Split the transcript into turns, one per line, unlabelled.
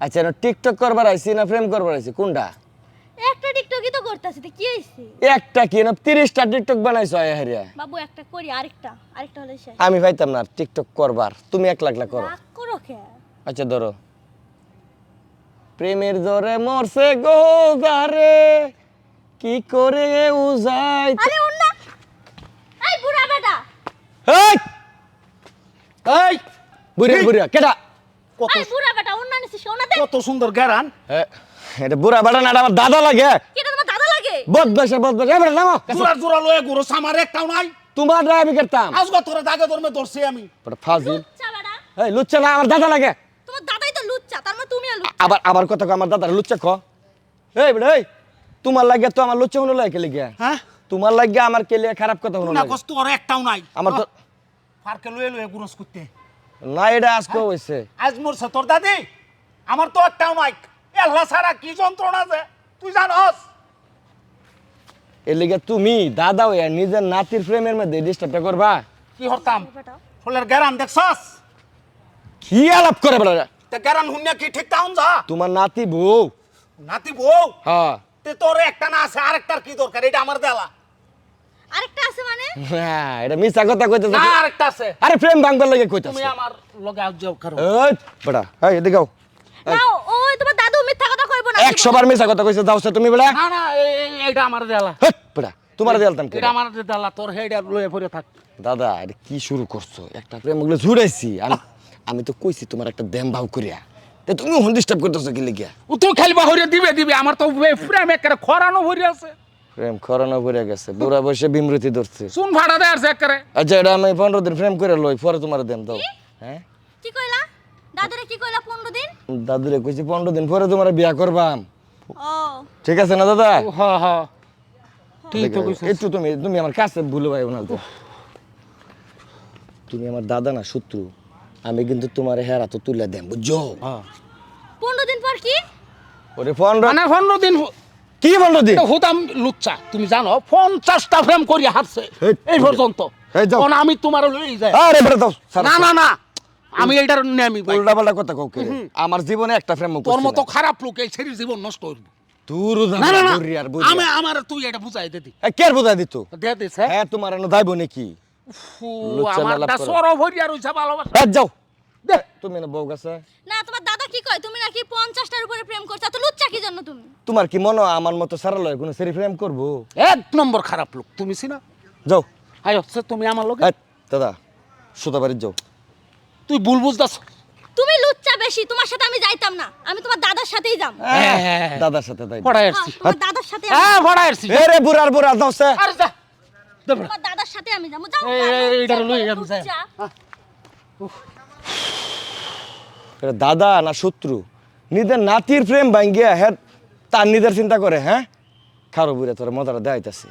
আচ্ছা এটা টিকটক করবার আইছি না প্রেম করবার আইছি কোনটা?
একটা টিকটকই তো করতেছি তো কি হয়েছে
একটা কি? না তিরিশটা টিকটক বানাইছো আয় হারিয়া?
বাবু একটা করি আরেকটা আরেকটা হলে শেষ।
আমি পাইতাম না টিকটক করবার। তুমি এক লাখ লাখ করো।
রাগ করো কে?
আচ্ছা ধরো। প্রেমের জোরে মরছে গো গারে কি করে উজাই
আরে ওর না এই বুড়া বেটা!
এই এই বুড়িয়া বুড়িয়া কেটা
কত
বুড়া বেটা ওর না নিছিস ওনা
কত সুন্দর গ্যারান।
এ, এটা বুড়া বাড়া না আমার দাদা লাগে।
কেটা তোমার দাদা লাগে?
বদমাসে বদমাস এবার নামো।
জোড়া জোড়া লয়ে গুরু আমার একটাও নাই।
তোমার ড্রাইভ করতাম।
আজকে তোরে দাগে ধর্মে ধরছি আমি।
ওটা ফাজিল।
লুচ্চা
এই লুচ্চা না আমার দাদা লাগে।
তোমার দাদাই তো লুচ্চা তার মানে তুমি আর লুচ্চা।
আবার আবার কথা আমার দাদার লুচ্চা খ এই বেটা এই তোমার লাগে তো আমার লুচ্চা হলো লাগে কে লিগে।
হ্যাঁ?
তোমার লাগে আমার কে লিগে খারাপ কথা হলো
না কষ্ট তোর একটাও নাই।
আমার তো
ফারকে লয়ে লয়ে গুরস করতে।
না এটা আজকে হয়েছে
আজ মরছে তোর দাদি? আমার তো একটাও নাই এল্লা সারা কি যন্ত্রণা আছে তুই জানস?
এর লিগে তুমি দাদা হইয়া নিজের নাতির প্রেমের মধ্যে ডিস্টার্বটা করবা।
কি হরতাম
বেটা
ফুলের গ্যারান দেখছস?
কি আলাপ করে বেটা
তে গ্যারান হুন্যা কি ঠিক তাউন যা
তোমার নাতি বউ।
নাতি বউ?
হ্যাঁ।
তে তোর একটা না আছে আরেকটার কি দরকার? এটা আমার দেলা।
আরেকটা আছে মানে?
হ্যাঁ, এটা মিছা কথা কইতেছে
না আরেকটা আছে।
আরে প্রেম ভাঙবার লাগে
তুমি
কইতাছে
আমার লগে আজ যাও করো
এই বেটা এই এদিকে আও।
ওই তোমার দাদু মিথ্যা কথা কইবো না
একশো বার মিছা কথা কইছে যাও তুমি বেটা
না না এ- এ- এটা আমার দেলা।
হেট, তোমার দিলতাম কে
এটা আমার দেলা তোর হেডা লয়ে পড়ে থাক।
দাদা এটা কি শুরু করছ? একটা প্রেম ওগুলো জুড়াইছি আমি আমি তো কইছি তোমার একটা দেম ভাব করিয়া। তে তুমি হন ডিস্টার্ব করতেছো কি লিগিয়া?
ও তুই খালি দিবে দিবে আমার তো প্রেম একেবারে খরানো ভরে আছে।
প্রেম খরানো পড়ে গেছে বুড়া বসে বিমৃতি ধরছে।
শুন ভাড়া দেয় আছে একেবারে।
আচ্ছা এটা আমি পনেরো দিন প্রেম করে লই পরে তোমার দেম দাও। হ্যাঁ?
কি কইলা? দাদুরে কি কইলা 15 দিন?
দাদুরে কইছি পনেরো দিন পরে তোমার বিয়া করবাম।
ও।
ঠিক আছে না দাদা?
হ হ। ঠিক তো কইছিস
একটু তুমি তুমি আমার কাছে ভুলে না তো। তুমি আমার দাদা না শত্রু। আমি কিন্তু তোমার হেরা তো তুলে বুঝছ?
হ্যাঁ
15 দিন পর কি?
ওরে পনেরো
মানে পনেরো দিন
কি পনেরো দিন?
হতাম লুচ্চা। তুমি জানো পঞ্চাশটা ফ্রেম করি হারছে
এই,
এই পর্যন্ত।
এই যাও।
আমি তোমার লই যাই।
আরে বেটা দাও
না না না। আমি এইটার নেমি ভাই।
উল্টা পাল্টা কথা কাউকে আমার জীবনে একটা ফ্রেম
তোর মতো খারাপ লোক এই ছেড়ে জীবন নষ্ট করবি
তোর
না না না আমি আমার তুই এটা বুঝাই দে দি।
কে বুঝাই দিত?
দে দিস
হ্যাঁ তোমার এনে দাইব নাকি?
আমার দা ভালোবাসা।
যাও। দে। তুমি না বউ গেছে।
না তোমার দাদা কি কয়? তুমি নাকি 50টার উপরে প্রেম করছ? তো লুচ্চা কি জন্য তুমি?
তোমার কি মনে আমার মতো সারা লয় কোনো সেরি প্রেম করব?
এক নম্বর খারাপ লোক তুমি চিনা
যাও।
আয় তুমি আমার লোক?
দাদা সুতা বাড়ির যাও।
তুই ভুল বুঝদাস
তুমি লুচ্চা বেশি তোমার সাথে আমি যাইতাম না। আমি তোমার দাদার সাথেই যাম।
হ্যাঁ, হ্যাঁ, হ্যাঁ।
দাদার সাথে তাই
পড়াই
হ্যাঁ,
আসছি
তোমার দাদার সাথে
হ্যাঁ পড়াই আসছি
এ রে বুড়ার বুড়া দাও সে।
আরে যা।
তোমার দাদার সাথে আমি যাব। যাও
এই, এই, এইটার লই যাম, যাই।
এটা দাদা না শত্রু। নিজের নাতির প্রেম ভাঙ্গিয়া হ্যাঁ তার নিজের চিন্তা করে হ্যাঁ? খারো বুড়ে তোর মজাটা দেখাইতেছে।